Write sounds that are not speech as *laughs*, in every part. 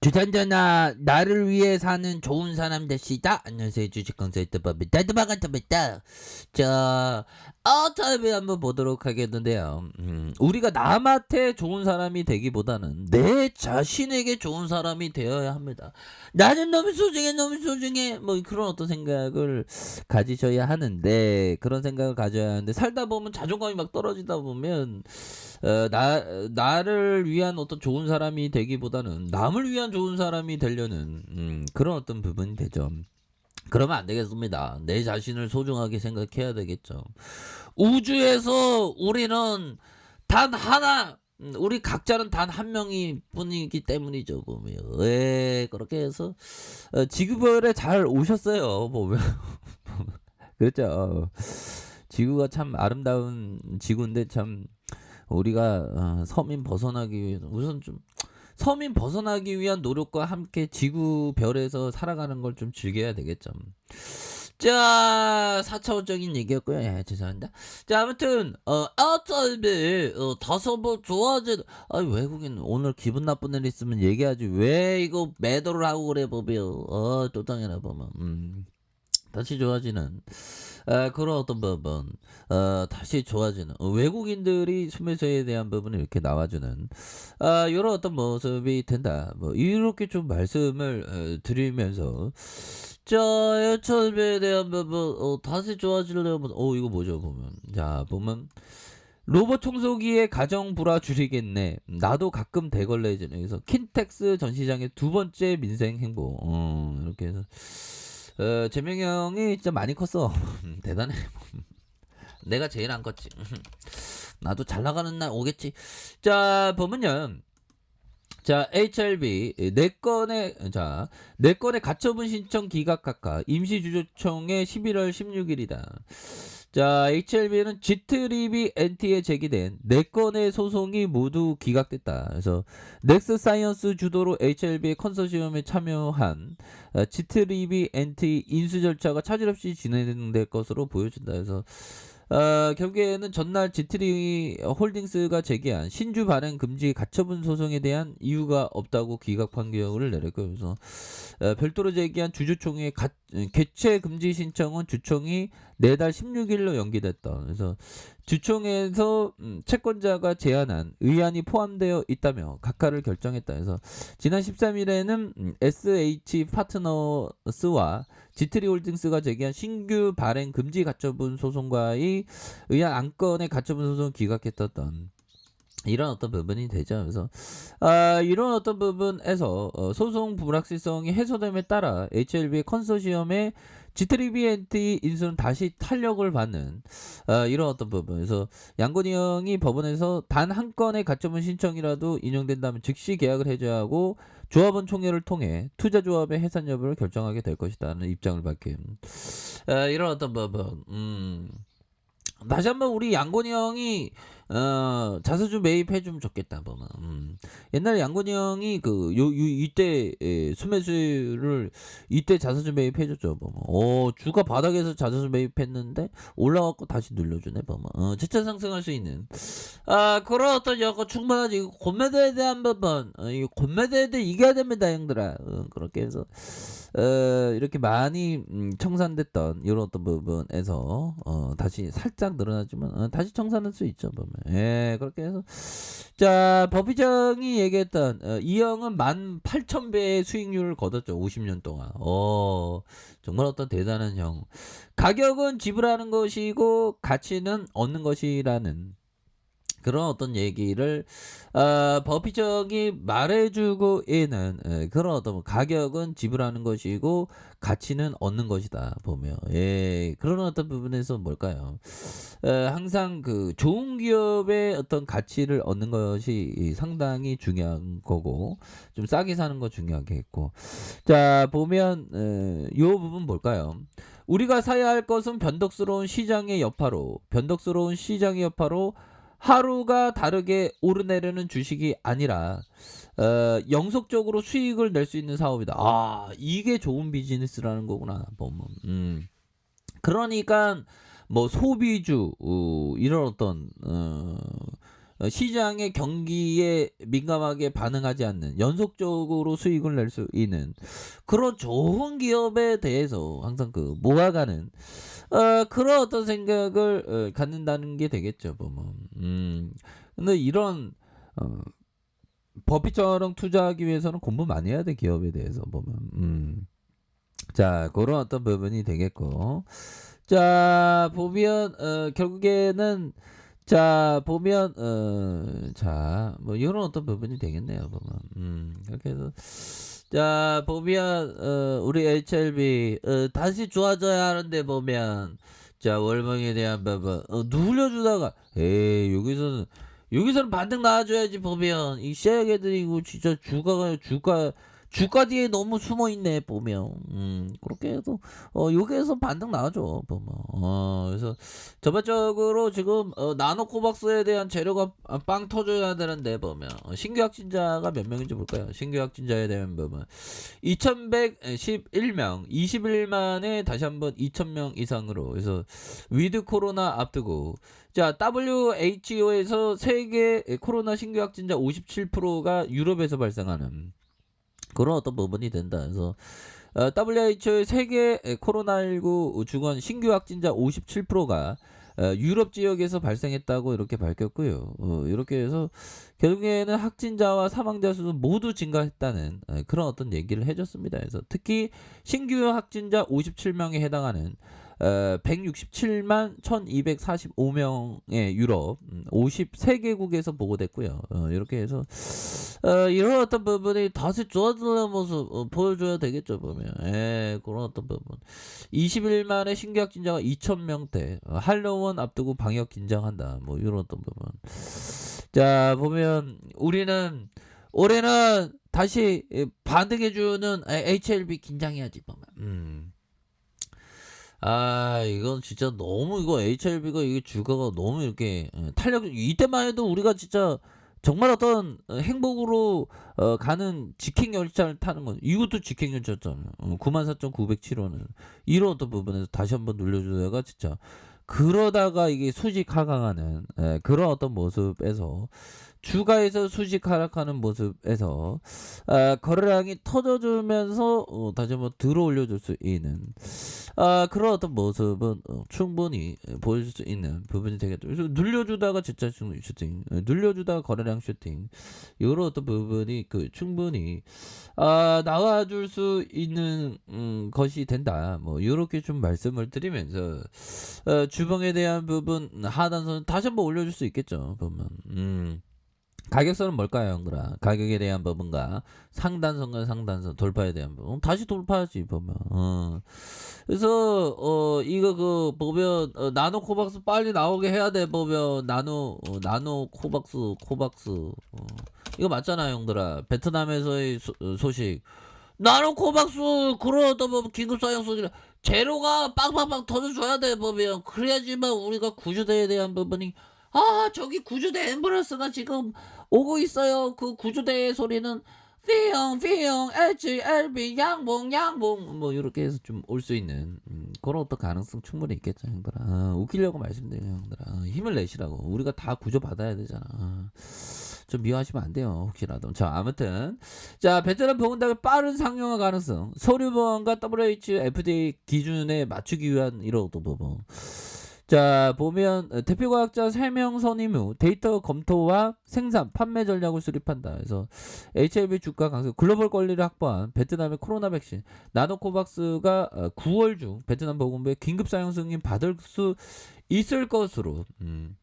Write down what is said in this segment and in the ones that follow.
주산전화 나를 위해 사는 좋은 사람 되시다. 안녕하세요 주식consultant 법이다. 드바가터입니다. 자 어차피 한번 보도록 하겠는데요. 음, 우리가 남한테 좋은 사람이 되기보다는 내 자신에게 좋은 사람이 되어야 합니다. 나는 너무 소중해 너무 소중해 뭐 그런 어떤 생각을 가지셔야 하는데 그런 생각을 가져야 하는데 살다 보면 자존감이 막 떨어지다 보면 어, 나 나를 위한 어떤 좋은 사람이 되기보다는 남을 위한 좋은 사람이 되려는 음, 그런 어떤 부분이 되죠. 그러면 안 되겠습니다. 내 자신을 소중하게 생각해야 되겠죠. 우주에서 우리는 단 하나, 음, 우리 각자는 단 한 명이 뿐이기 때문이죠, 보면. 예, 그렇게 해서, 어, 지구별에 잘 오셨어요, 보면. *laughs* 그렇죠. 지구가 참 아름다운 지구인데 참, 우리가 어, 서민 벗어나기 위해 우선 좀 서민 벗어나기 위한 노력과 함께 지구 별에서 살아가는 걸 좀 즐겨야 되겠죠. 자, 4차원적인 얘기였고요. 예, 죄송합니다. 자, 아무튼, 어, 아웃사이드, 어, 다섯 번 좋아지, 아, 외국인 오늘 기분 나쁜 일 있으면 얘기하지. 왜 이거 매도를 하고 그래, 보비요. 어, 또 당해나 보면. 음. 다시 좋아지는 아, 그런 어떤 부분 어, 다시 좋아지는 어, 외국인들이 수매서에 대한 부분을 이렇게 나와주는 아, 이런 어떤 모습이 된다 뭐 이렇게 좀 말씀을 어, 드리면서 자 여철배에 대한 부분 어, 다시 좋아지려면 어 이거 뭐죠 보면 자 보면 로봇 청소기의 가정 불화 줄이겠네. 나도 가끔 대걸레지네. 그래서 킨텍스 전시장의 두 번째 민생 행보. 어, 이렇게 해서 어, 재명이 형이 진짜 많이 컸어. *laughs* 대단해. *laughs* 내가 제일 안 컸지. *laughs* 나도 잘 나가는 날 오겠지. 자, 보면요. 자, HLB 네 건의 자, 네 건의 가처분 신청 기각각하 임시주조청의 11월 16일이다. 자, HLB는 지트리비 NT에 제기된 네 건의 소송이 모두 기각됐다. 그래서 넥스 사이언스 주도로 HLB의 컨소시엄에 참여한 어, 지트리비 NT 인수 절차가 차질 없이 진행될 것으로 보여진다. 그래서 어, 결국에는 전날 지트리 홀딩스가 제기한 신주 발행 금지 가처분 소송에 대한 이유가 없다고 기각 판결을 내렸고 그래서 어, 별도로 제기한 주주총회 가, 개최 금지 신청은 주총이 내달 16일로 연기됐다. 그래서 주총에서 음, 채권자가 제안한 의안이 포함되어 있다며 각하를 결정했다. 그래서 지난 13일에는 음, SH 파트너스와 지트리홀딩스가 제기한 신규 발행 금지 가처분 소송과의 의한 안건의 가처분 소송 기각했었던 이런 어떤 부분이 되죠. 그래서 아, 이런 어떤 부분에서 어, 소송 불확실성이 해소됨에 따라 HLB의 컨소시엄의 지트리비엔티 인수는 다시 탄력을 받는 어, 이런 어떤 부분에서 양곤이 형이 법원에서 단 한 건의 가처분 신청이라도 인용된다면 즉시 계약을 해줘야 하고 조합원 총회를 통해 투자 조합의 해산 여부를 결정하게 될 것이다는 입장을 밝힌 어, 이런 어떤 부분. 음. 다시 한번 우리 양곤이 형이 어, 자사주 매입해 주면 좋겠다 보면 음. 옛날에 양곤이 형이 그 요, 요 이때 에, 수매수를 이때 자사주 매입해 줬죠 보면 어 주가 바닥에서 자사주 매입했는데 올라갔고 다시 눌러주네 보면 어, 재차 상승할 수 있는. 아 그런 어떤 여거 충분하지. 곤매도에 대한 부분 어, 이 곤매도에 대해 이겨야 됩니다 형들아. 어, 그렇게 해서 어, 이렇게 많이 음, 청산됐던 이런 어떤 부분에서 어, 다시 살짝 늘어나지만 어, 다시 청산할 수 있죠 보면. 예 그렇게 해서. 자 법의정이 얘기했던 어, 이 형은 만 8천 배의 수익률을 거뒀죠 50년 동안. 어 정말 어떤 대단한 형. 가격은 지불하는 것이고 가치는 얻는 것이라는 그런 어떤 얘기를 어, 법의적이 말해주고 있는 예, 그런 어떤 가격은 지불하는 것이고 가치는 얻는 것이다 보면 예 그런 어떤 부분에서 뭘까요? 어, 항상 그 좋은 기업의 어떤 가치를 얻는 것이 상당히 중요한 거고 좀 싸게 사는 거 중요하겠고 자 보면 어, 요 부분 뭘까요? 우리가 사야 할 것은 변덕스러운 시장의 여파로 변덕스러운 시장의 여파로 하루가 다르게 오르내리는 주식이 아니라 어, 영속적으로 수익을 낼 수 있는 사업이다. 아 이게 좋은 비즈니스라는 거구나 보면. 음. 그러니까 뭐 소비주 어, 이런 어떤 어, 어, 시장의 경기에 민감하게 반응하지 않는 연속적으로 수익을 낼 수 있는 그런 좋은 기업에 대해서 항상 그 모아가는 어, 그런 어떤 생각을 어, 갖는다는 게 되겠죠 보면 음. 근데 이런 어, 버핏처럼 투자하기 위해서는 공부 많이 해야 돼 기업에 대해서 보면 음. 자 그런 어떤 부분이 되겠고. 자 보면 어, 결국에는 자 보면 어 자뭐 이런 어떤 부분이 되겠네요 보면. 음 그렇게 해서. 자 보면 어 우리 HLB 어 다시 좋아져야 하는데 보면 자 월봉에 대한 부분 어 눌려주다가 에이 여기서는 여기서는 반등 나와줘야지 보면. 이 쉐어게들이 이거 진짜 주가가 주가 주가 뒤에 너무 숨어 있네 보면. 음 그렇게 해서 어 여기에서 반등 나와줘 보면. 어 그래서 전반적으로 지금 어, 나노코박스에 대한 재료가 빵 터져야 되는데 보면. 어, 신규 확진자가 몇 명인지 볼까요? 신규 확진자에 대한 보면. 2111명 20일 만에 다시 한번 2000명 이상으로. 그래서 위드 코로나 앞두고. 자, WHO에서 세계 코로나 신규 확진자 57%가 유럽에서 발생하는 그런 어떤 부분이 된다. 그래서 어, WHO의 세계 코로나19 주건 신규 확진자 57%가 어, 유럽 지역에서 발생했다고 이렇게 밝혔고요. 어, 이렇게 해서 결국에는 확진자와 사망자 수는 모두 증가했다는 어, 그런 어떤 얘기를 해줬습니다. 그래서 특히 신규 확진자 57명에 해당하는 어, 167만 1245명의 유럽 음, 53개국에서 보고됐고요. 어, 이렇게 해서 어, 이런 어떤 부분이 다시 좋아지는 모습 어, 보여줘야 되겠죠 보면. 예, 그런 어떤 부분. 20일 만에 신규 확진자가 2,000명대 어, 할로원 앞두고 방역 긴장한다. 뭐 이런 어떤 부분. 자 보면 우리는 올해는 다시 반등해주는 HLB 긴장해야지 보면. 음. 아 이건 진짜 너무 이거 HLB가 이게 주가가 너무 이렇게 예, 탄력 이때만 해도 우리가 진짜 정말 어떤 행복으로 어, 가는 직행 열차를 타는 건 이것도 직행 열차잖아요. 어, 94,907원은 이런 어떤 부분에서 다시 한번 눌려주다가 진짜 그러다가 이게 수직 하강하는 예, 그런 어떤 모습에서 주가에서 수직 하락하는 모습에서 아, 거래량이 터져주면서 어, 다시 한번 들어 올려줄 수 있는 아, 그런 어떤 모습은 어, 충분히 보여줄 수 있는 부분이 되겠죠. 그래서 눌려주다가 진짜 슈팅, 어, 눌려주다가 거래량 슈팅 이런 어떤 부분이 그 충분히 아, 나와줄 수 있는 음, 것이 된다. 뭐 이렇게 좀 말씀을 드리면서 어, 주봉에 대한 부분 하단선 다시 한번 올려줄 수 있겠죠. 보면 음. 가격선은 뭘까요, 형들아? 가격에 대한 부분과 상단선과 상단선 돌파에 대한 부분 다시 돌파하지 보면. 어. 그래서 어 이거 그 보면 어, 나노 코박스 빨리 나오게 해야 돼 보면 나노 어, 나노 코박스 코박스 어. 이거 맞잖아, 형들아. 베트남에서의 소, 어, 소식. 나노 코박스 그러다 보면 긴급 사용 소지라 재료가 빵빵빵 터져줘야 돼 보면 그래야지만 우리가 구조대에 대한 부분이 아 저기 구조대 앰뷸런스가 지금 오고 있어요. 그 구조대의 소리는 휘영 휘영 HLB 양봉 양봉. 뭐 이렇게 해서 좀 올 수 있는 음, 그런 어떤 가능성 충분히 있겠죠 형들아. 아, 웃기려고 말씀드려요 형들아. 아, 힘을 내시라고. 우리가 다 구조 받아야 되잖아. 아, 좀 미워하시면 안 돼요 혹시라도. 자 아무튼. 자 베테랑 보건당의 빠른 상용화 가능성. 서류보험과 WHO FDA 기준에 맞추기 위한 이런 어떤 부분 자 보면 어, 대표 과학자 3명 선임 후 데이터 검토와 생산, 판매 전략을 수립한다. 그래서 HIV 주가 강세, 글로벌 권리를 확보한 베트남의 코로나 백신 나노코박스가 9월 어, 중 베트남 보건부에 긴급 사용 승인 받을 수 있을 것으로 음.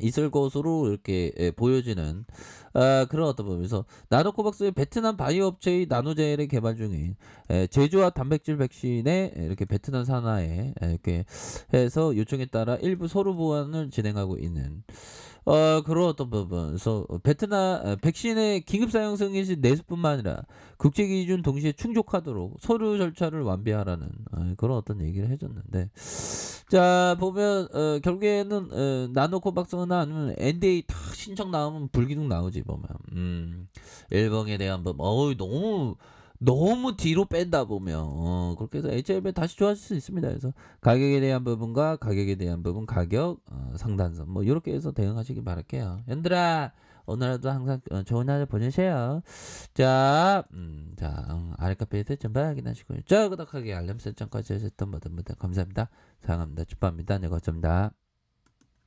있을 것으로 이렇게 예, 보여지는 아, 그런 어떤 부분에서 나노코박스의 베트남 바이오 업체의 나노젤의 개발 중인 예, 제조와 단백질 백신에 이렇게 베트남 산하에 예, 이렇게 해서 요청에 따라 일부 서류 보완을 진행하고 있는 어, 그런 어떤 부분. 그래서 베트남 어, 백신의 긴급 사용 승인 시 내수뿐만 아니라 국제 기준 동시에 충족하도록 서류 절차를 완비하라는 어, 그런 어떤 얘기를 해줬는데. 자 보면 어, 결국에는 어, 나노코박스나 아니면 NDA 다 신청 나오면 불기둥 나오지 보면 음, 일본에 대한 법 어우 너무 너무 뒤로 뺀다 보면 어, 그렇게 해서 HLB 다시 좋아질 수 있습니다. 그래서 가격에 대한 부분과 가격에 대한 부분 가격 어, 상단선 뭐 이렇게 해서 대응하시기 바랄게요. 얘들아 오늘 하루도 항상 어, 좋은 하루 보내세요. 자, 음, 자 음, 아래 카페에서 전부 확인하시고요. 자 구독하기 알람 설정까지 하셨던 모든 분들 감사합니다. 사랑합니다. 축복합니다. 네 고맙습니다.